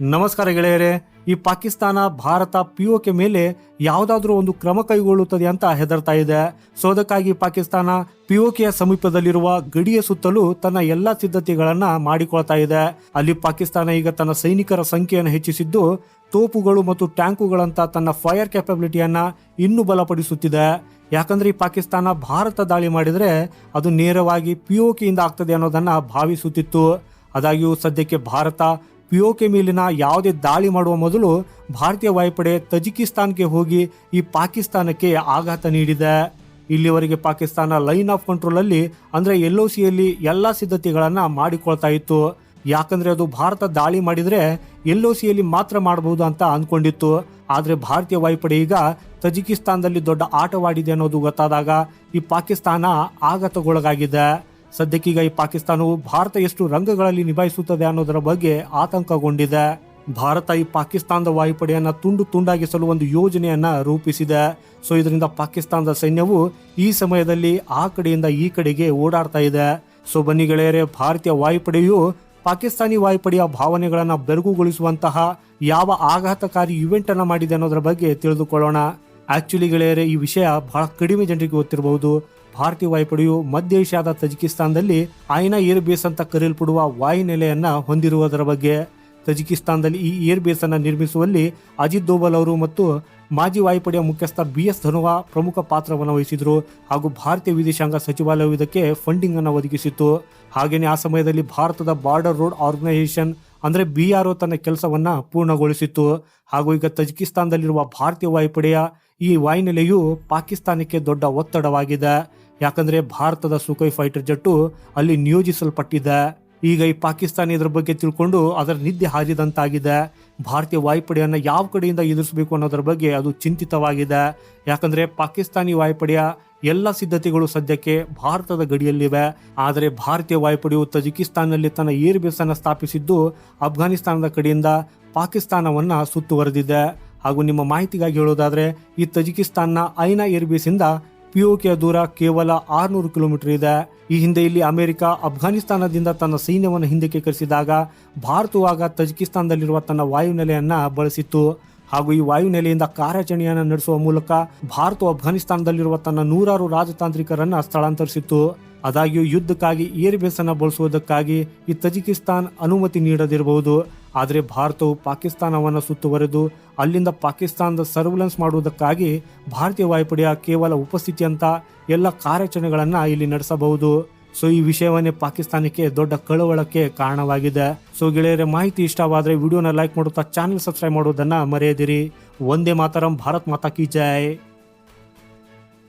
ನಮಸ್ಕಾರ ಗೆಳೆಯರೇ, ಈ ಪಾಕಿಸ್ತಾನ, ಭಾರತ ಪಿಒಕೆ ಮೇಲೆ ಯಾವುದಾದ್ರೂ ಒಂದು ಕ್ರಮ ಕೈಗೊಳ್ಳುತ್ತದೆ ಅಂತ ಹೆದರ್ತಾ ಇದೆ. ಸೊ, ಅದಕ್ಕಾಗಿ ಪಾಕಿಸ್ತಾನ ಪಿಒಕೆಯ ಸಮೀಪದಲ್ಲಿರುವ ಗಡಿಯ ಸುತ್ತಲೂ ತನ್ನ ಎಲ್ಲಾ ಸಿದ್ಧತೆಗಳನ್ನ ಮಾಡಿಕೊಳ್ತಾ ಇದೆ. ಅಲ್ಲಿ ಪಾಕಿಸ್ತಾನ ಈಗ ತನ್ನ ಸೈನಿಕರ ಸಂಖ್ಯೆಯನ್ನು ಹೆಚ್ಚಿಸಿದ್ದು, ತೋಪುಗಳು ಮತ್ತು ಟ್ಯಾಂಕುಗಳಂತ ತನ್ನ ಫೈರ್ ಕೆಪಬಿಲಿಟಿಯನ್ನ ಇನ್ನೂ ಬಲಪಡಿಸುತ್ತಿದೆ. ಯಾಕಂದ್ರೆ ಈ ಪಾಕಿಸ್ತಾನ ಭಾರತ ದಾಳಿ ಮಾಡಿದ್ರೆ ಅದು ನೇರವಾಗಿ ಪಿಒಕೆಯಿಂದ ಆಗ್ತದೆ ಅನ್ನೋದನ್ನ ಭಾವಿಸುತ್ತಿತ್ತು. ಆದಾಗ್ಯೂ ಸದ್ಯಕ್ಕೆ ಭಾರತ ಪಿಒಕೆ ಮೇಲಿನ ಯಾವುದೇ ದಾಳಿ ಮಾಡುವ ಮೊದಲು ಭಾರತೀಯ ವಾಯುಪಡೆ ತಜಿಕಿಸ್ತಾನ್ಗೆ ಹೋಗಿ ಈ ಪಾಕಿಸ್ತಾನಕ್ಕೆ ಆಘಾತ ನೀಡಿದೆ. ಇಲ್ಲಿವರೆಗೆ ಪಾಕಿಸ್ತಾನ ಲೈನ್ ಆಫ್ ಕಂಟ್ರೋಲ್ ಅಲ್ಲಿ ಅಂದ್ರೆ ಒ ಸಿಯಲ್ಲಿ ಎಲ್ಲಾ ಸಿದ್ಧತೆಗಳನ್ನ ಮಾಡಿಕೊಳ್ತಾ ಇತ್ತು. ಯಾಕಂದ್ರೆ ಅದು ಭಾರತ ದಾಳಿ ಮಾಡಿದ್ರೆ ಎಲ್ ಸಿಯಲ್ಲಿ ಮಾತ್ರ ಮಾಡಬಹುದು ಅಂತ ಅಂದ್ಕೊಂಡಿತ್ತು ಆದ್ರೆ ಭಾರತೀಯ ವಾಯುಪಡೆ ಈಗ ತಜಿಕಿಸ್ತಾನದಲ್ಲಿ ದೊಡ್ಡ ಆಟವಾಡಿದೆ ಅನ್ನೋದು ಗೊತ್ತಾದಾಗ ಈ ಪಾಕಿಸ್ತಾನ ಆಘಾತಗೊಳಗಾಗಿದೆ ಸದ್ಯಕ್ಕೀಗ ಈ ಪಾಕಿಸ್ತಾನವು ಭಾರತ ಎಷ್ಟು ರಂಗಗಳಲ್ಲಿ ನಿಭಾಯಿಸುತ್ತದೆ ಅನ್ನೋದರ ಬಗ್ಗೆ ಆತಂಕಗೊಂಡಿದೆ. ಭಾರತ ಈ ಪಾಕಿಸ್ತಾನದ ವಾಯುಪಡೆಯನ್ನ ತುಂಡು ತುಂಡಾಗಿಸಲು ಒಂದು ಯೋಜನೆಯನ್ನ ರೂಪಿಸಿದೆ. ಸೊ, ಇದರಿಂದ ಪಾಕಿಸ್ತಾನದ ಸೈನ್ಯವು ಈ ಸಮಯದಲ್ಲಿ ಆ ಕಡೆಯಿಂದ ಈ ಕಡೆಗೆ ಓಡಾಡ್ತಾ ಇದೆ. ಸೊ, ಬನ್ನಿ ಗೆಳೆಯರೇ, ಭಾರತೀಯ ವಾಯುಪಡೆಯು ಪಾಕಿಸ್ತಾನಿ ವಾಯುಪಡೆಯ ಭಾವನೆಗಳನ್ನ ಬೆರಗುಗೊಳಿಸುವಂತಹ ಯಾವ ಆಘಾತಕಾರಿ ಇವೆಂಟ್ ಅನ್ನ ಮಾಡಿದೆ ಅನ್ನೋದರ ಬಗ್ಗೆ ತಿಳಿದುಕೊಳ್ಳೋಣ. ಆಕ್ಚುಲಿ ಗೆಳೆಯರೆ, ಈ ವಿಷಯ ಬಹಳ ಕಡಿಮೆ ಜನರಿಗೆ ಗೊತ್ತಿರಬಹುದು. ಭಾರತೀಯ ವಾಯುಪಡೆಯು ಮಧ್ಯ ಏಷ್ಯಾದ ತಜಿಕಿಸ್ತಾನದಲ್ಲಿ ಐನಾ ಏರ್ ಬೇಸ್ ಅಂತ ಕರೆಯಲ್ಪಡುವ ವಾಯುನೆಲೆಯನ್ನ ಹೊಂದಿರುವುದರ ಬಗ್ಗೆ. ತಜಿಕಿಸ್ತಾನದಲ್ಲಿ ಈ ಏರ್ ಬೇಸ್ ಅನ್ನ ನಿರ್ಮಿಸುವಲ್ಲಿ ಅಜಿತ್ ದೋಬಲ್ ಅವರು ಮತ್ತು ಮಾಜಿ ವಾಯುಪಡೆಯ ಮುಖ್ಯಸ್ಥ ಬಿ ಎಸ್ ಧನುವಾ ಪ್ರಮುಖ ಪಾತ್ರವನ್ನು ವಹಿಸಿದ್ರು. ಹಾಗೂ ಭಾರತೀಯ ವಿದೇಶಾಂಗ ಸಚಿವಾಲಯವು ಇದಕ್ಕೆ ಫಂಡಿಂಗ್ ಅನ್ನು ಒದಗಿಸಿತ್ತು. ಹಾಗೆಯೇ ಆ ಸಮಯದಲ್ಲಿ ಭಾರತದ ಬಾರ್ಡರ್ ರೋಡ್ ಆರ್ಗನೈಸೇಷನ್ ಅಂದ್ರೆ ಬಿ ಆರ್ ತನ್ನ ಕೆಲಸವನ್ನ ಪೂರ್ಣಗೊಳಿಸಿತ್ತು. ಹಾಗೂ ಈಗ ತಜಿಕಿಸ್ತಾನದಲ್ಲಿರುವ ಭಾರತೀಯ ವಾಯುಪಡೆಯ ಈ ವಾಯುನೆಲೆಯು ಪಾಕಿಸ್ತಾನಕ್ಕೆ ದೊಡ್ಡ ಒತ್ತಡವಾಗಿದೆ. ಯಾಕಂದ್ರೆ ಭಾರತದ ಸುಖೋಯ್ ಫೈಟರ್ ಜಟ್ಟು ಅಲ್ಲಿ ನಿಯೋಜಿಸಲ್ಪಟ್ಟಿದೆ. ಈಗ ಈ ಪಾಕಿಸ್ತಾನ ಇದ್ರ ಬಗ್ಗೆ ತಿಳ್ಕೊಂಡು ಅದರ ನಿದ್ದೆ ಹಾರಿದಂತಾಗಿದೆ. ಭಾರತೀಯ ವಾಯುಪಡೆಯನ್ನ ಯಾವ ಕಡೆಯಿಂದ ಎದುರಿಸಬೇಕು ಅನ್ನೋದ್ರ ಬಗ್ಗೆ ಅದು ಚಿಂತಿತವಾಗಿದೆ. ಯಾಕಂದ್ರೆ ಪಾಕಿಸ್ತಾನಿ ವಾಯುಪಡೆಯ ಎಲ್ಲ ಸಿದ್ಧತೆಗಳು ಸದ್ಯಕ್ಕೆ ಭಾರತದ ಗಡಿಯಲ್ಲಿವೆ. ಆದರೆ ಭಾರತೀಯ ವಾಯುಪಡೆಯು ತಜಿಕಿಸ್ತಾನ್ನಲ್ಲಿ ತನ್ನ ಏರ್ ಬೇಸ್ ಅನ್ನು ಸ್ಥಾಪಿಸಿದ್ದು ಅಫ್ಘಾನಿಸ್ತಾನದ ಕಡೆಯಿಂದ ಪಾಕಿಸ್ತಾನವನ್ನ ಸುತ್ತುವರೆದಿದೆ. ಹಾಗೂ ನಿಮ್ಮ ಮಾಹಿತಿಗಾಗಿ ಹೇಳೋದಾದರೆ, ಈ ತಜಿಕಿಸ್ತಾನ್ನ ಐನಾ ಏರ್ಬೇಸಿಂದ ಪಿಒಕೆಯ ದೂರ ಕೇವಲ ಆರ್ನೂರು ಕಿಲೋಮೀಟರ್ ಇದೆ. ಈ ಹಿಂದೆ ಇಲ್ಲಿ ಅಮೆರಿಕ, ಅಫ್ಘಾನಿಸ್ತಾನದಿಂದ ತನ್ನ ಸೈನ್ಯವನ್ನು ಹಿಂದಕ್ಕೆ ಕರೆಸಿದಾಗ ಭಾರತವು ಆಗ ತಜಿಕಿಸ್ತಾನದಲ್ಲಿರುವ ತನ್ನ ವಾಯುನೆಲೆಯನ್ನ ಬಳಸಿತ್ತು. ಹಾಗೂ ಈ ವಾಯುನೆಲೆಯಿಂದ ಕಾರ್ಯಾಚರಣೆಯನ್ನು ನಡೆಸುವ ಮೂಲಕ ಭಾರತವು ಅಫ್ಘಾನಿಸ್ತಾನದಲ್ಲಿರುವ ತನ್ನ ನೂರಾರು ರಾಜತಾಂತ್ರಿಕರನ್ನ ಸ್ಥಳಾಂತರಿಸಿತ್ತು. ಆದಾಗ್ಯೂ ಯುದ್ಧಕ್ಕಾಗಿ ಏರ್ ಅನ್ನು ಬಳಸುವುದಕ್ಕಾಗಿ ಈ ತಜಿಕಿಸ್ತಾನ್ ಅನುಮತಿ ನೀಡದಿರಬಹುದು. ಆದರೆ ಭಾರತವು ಪಾಕಿಸ್ತಾನವನ್ನು ಸುತ್ತುವರೆದು ಅಲ್ಲಿಂದ ಪಾಕಿಸ್ತಾನದ ಸರ್ವಿಲೆನ್ಸ್ ಮಾಡುವುದಕ್ಕಾಗಿ ಭಾರತೀಯ ವಾಯುಪಡೆಯ ಕೇವಲ ಉಪಸ್ಥಿತಿ ಅಂತ ಎಲ್ಲ ಕಾರ್ಯಾಚರಣೆಗಳನ್ನು ಇಲ್ಲಿ ನಡೆಸಬಹುದು. ಸೊ, ಈ ವಿಷಯವನ್ನೇ ಪಾಕಿಸ್ತಾನಕ್ಕೆ ದೊಡ್ಡ ಕಳವಳಕ್ಕೆ ಕಾರಣವಾಗಿದೆ. ಸೊ, ಗೆಳೆಯರ, ಮಾಹಿತಿ ಇಷ್ಟವಾದರೆ ವಿಡಿಯೋನ ಲೈಕ್ ಮಾಡುತ್ತಾ ಚಾನಲ್ ಸಬ್ಸ್ಕ್ರೈಬ್ ಮಾಡೋದನ್ನ ಮರೆಯದಿರಿ. ಒಂದೇ ಮಾತರಂ, ಭಾರತ್ ಮಾತಾ ಕಿ ಜೈ.